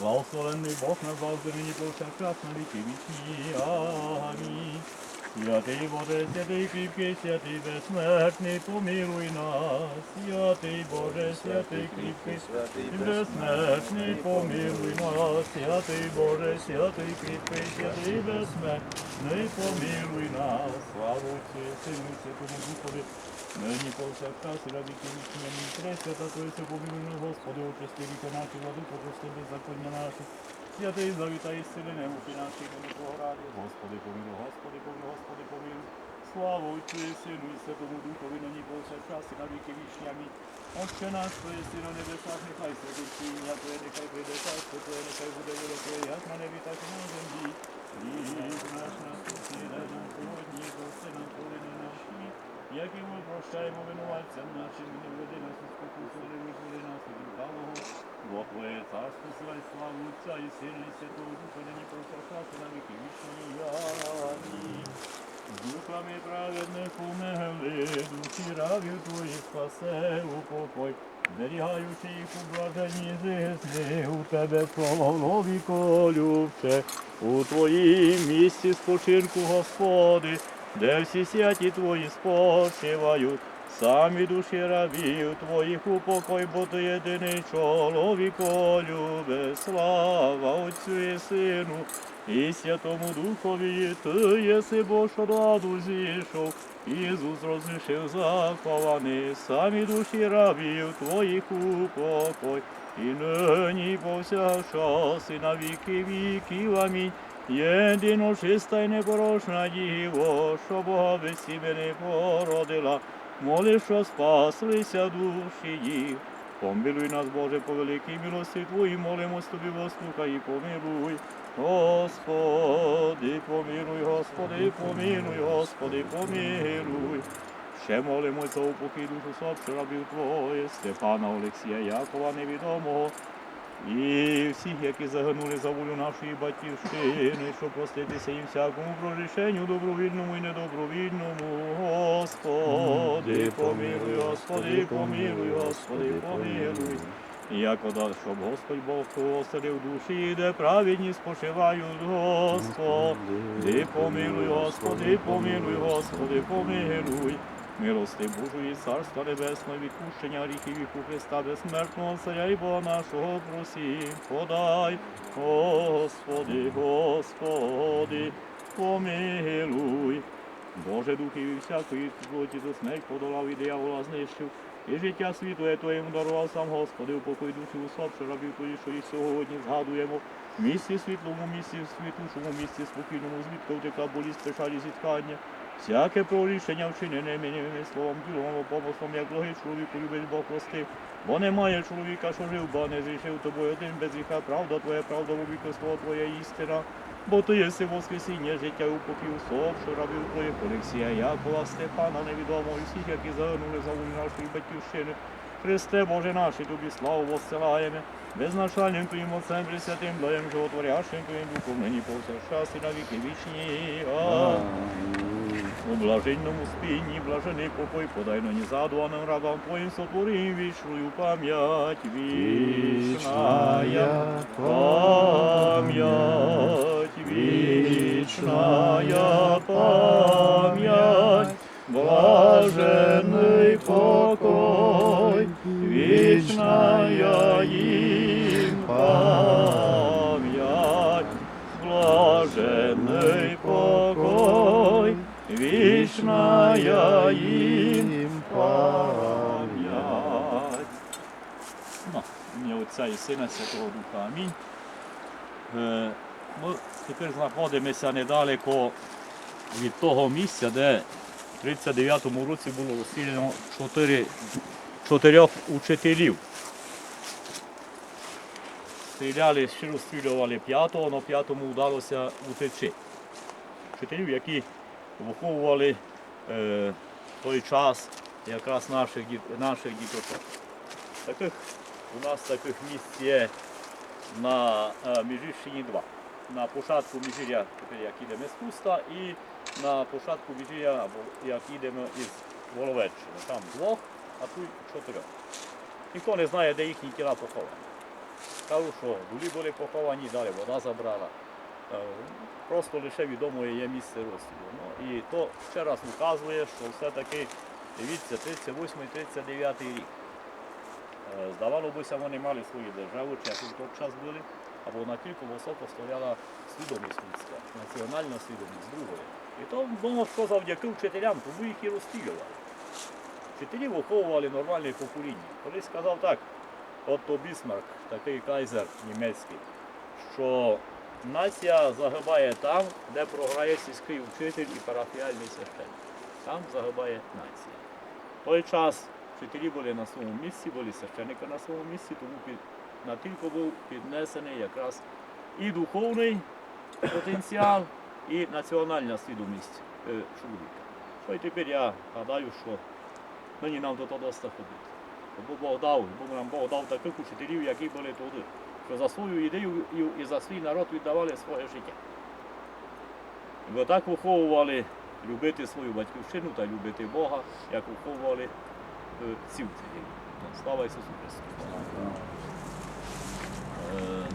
Благословенний Бог нас завжди нині повсякчас на віки вічні. Амінь. Святий Боже, святий кріпкий, святий безсмертний, помилуй нас. Святий Боже, святий кріпкий, святий безсмертний, помилуй нас. Святий Боже, святий кріпкий, святий безсмертний, помилуй нас. Отцю, Сину, Святому Духові, нині повсякчас і віки вічні. Пресвята Тройця, помилуй нас, Господи, очисти віки наші, владу, прости беззаконня наші. Святий завітай сили немухи наші, мені пограді. Господи, помилуй, Господи, помилуй, Господи, помилуй. Слава Отцю і Сину і Святому Духові, нині повсякчас і на віки вічні. Амінь. Отче наш, Твоє на небесах, нехай святиться ім'я Твоє, нехай прийде царство Твоє, нехай буде воля Твоя, як на небі, так і на землі. Хліб наш насущний дай нам сьогодні, і прости нам провини наші, як і ми прощаємо винуватцям нашим, не введи нас у спокусу, не визволи нас від лукавого. Бо Твоє царство, і славу Отця і Сина Святого Духа, нині повсякчас на віки вічні. Амінь. Духами праведних умерли, душі рабів твоїх спасе упокой, зберігаючи їх у блаженні жизни, у тебе слово любче, у твоїм місці спочинку, Господи, де всі святі твої спочивають, самі душі рабів твоїх упокой, бо ти єдиний чоловіколюбе, слава Отцю і Сину, і Святому Духові, ти єси Бо, що раду зійшов, Ісус розрішив захований, самі душі рабів твоїх упокой, і нині повсякчас, і на віки віків, амінь. Єдино чиста й непорочна діво, що Бога без себе не породила, моли, що спаслися душі їх. Помилуй нас, Боже, по великій милості Твоїй, молимось Тобі, послухай і помилуй. Господи, помилуй, Господи, помилуй, Господи, помилуй. Ще молимось за упокій душу слабше рабів Твоє, Степана, Олексія, Якова, невідомого, і всіх, які загинули за волю нашої батьківщини, щоб проститися їм всякому прорішенню добровільному і недобровільному. Господи, помилуй, Господи, помилуй, Господи, помилуй. Як вода, щоб Господь Бог оселив душі, де праведні спочивають, Господи, помилуй, Господи, помилуй, Господи, помилуй. Милости Божої, Царства Небесного, відпущення гріхів віку Христа безсмертного Царя і Бога нашого просім, подай, Господи, Господи, помилуй. Боже духів і всякої плоті до смерть подолав і диявола знищив, і життя світу Твоєму дарував сам Господи, упокой душі усопши рабів Твої, що і сьогодні згадуємо. В місці світлому, місці світушому, місці спокійному, звідки втекла болість, печалі, зіткання. Всяке прорішення вчинене мені словом, ділом, помислом, як благий чоловіку любить Бог простив. Бо немає чоловіка, що жив, ба не зрішив тобою один без гріха, правда твоя, правда, вовіки слово твоя істина. Бо ти єси воскресіння, життя упоків, совши рабів твоїх, Олексія, Якова, Степана, невідомого, всіх, які загинули за волю нашої батьківщини. Христе Боже наш, і тобі славу воссилаємо, безначальним Твоїм Отцем Пресвятим, даєм животворящим Твоїм Духом, нині повсякчас і на віки вічні. Амінь. У блаженному спінні, блажений покой, подай нині задуаним рабам Твоїм сотворим вічною пам'ять, вічная пам'ять, вічная пам'ять, блажений покой, вічная їм пам'ять, вічная їм пам'ять. Ну, ім'я Отця і Сина Святого Духа. Амінь. Е, Ми тепер знаходимося недалеко від того місця, де в 39-му році було розстріляно чотирьох учителів. Стріляли, ще розстрілювали п'ятого, але п'ятому вдалося утечі. Вчителів, які виховували е, той час якраз наших, наших діточок. Таких, у нас таких місць є на е, Міжирщині два. На початку тепер як йдемо з Куста, і на початку Міжиря, або як йдемо із Воловеччини. Там двох, а тут чотирьох. Ніхто не знає, де їхні тіла поховані. скажу, що були були поховані, далі вода забрала. Е, Просто лише відомо є місце розстрілу. Ну, і то ще раз вказує, що все-таки, дивіться, 38-39 рік. Е, Здавало бися, вони мали свою державу, чесно в той час були, або на наскільки високо стояла свідомість людська, національна свідомість другої. І то думав, що завдяки вчителям, тому їх і розстрілювали. Вчителі виховували нормальне покоління. Колись сказав так, Отто Бісмарк, такий кайзер німецький, що нація загибає там, де програє сільський вчитель і парафіальний священник. Там загибає нація. В той час вчителі були на своєму місці, були священники на своєму місці, тому під, на тільки був піднесений якраз і духовний потенціал, і національна свідомість е, чоловіка. То й тепер я гадаю, що нині нам до того ходити. Бо Бог дав, бо нам Бог дав таких учителів, які були туди, що за свою ідею і- за свій народ віддавали своє життя. Бо так виховували любити свою батьківщину та любити Бога, як виховували е, ці вчителі. Слава Ісусу Христу! Е,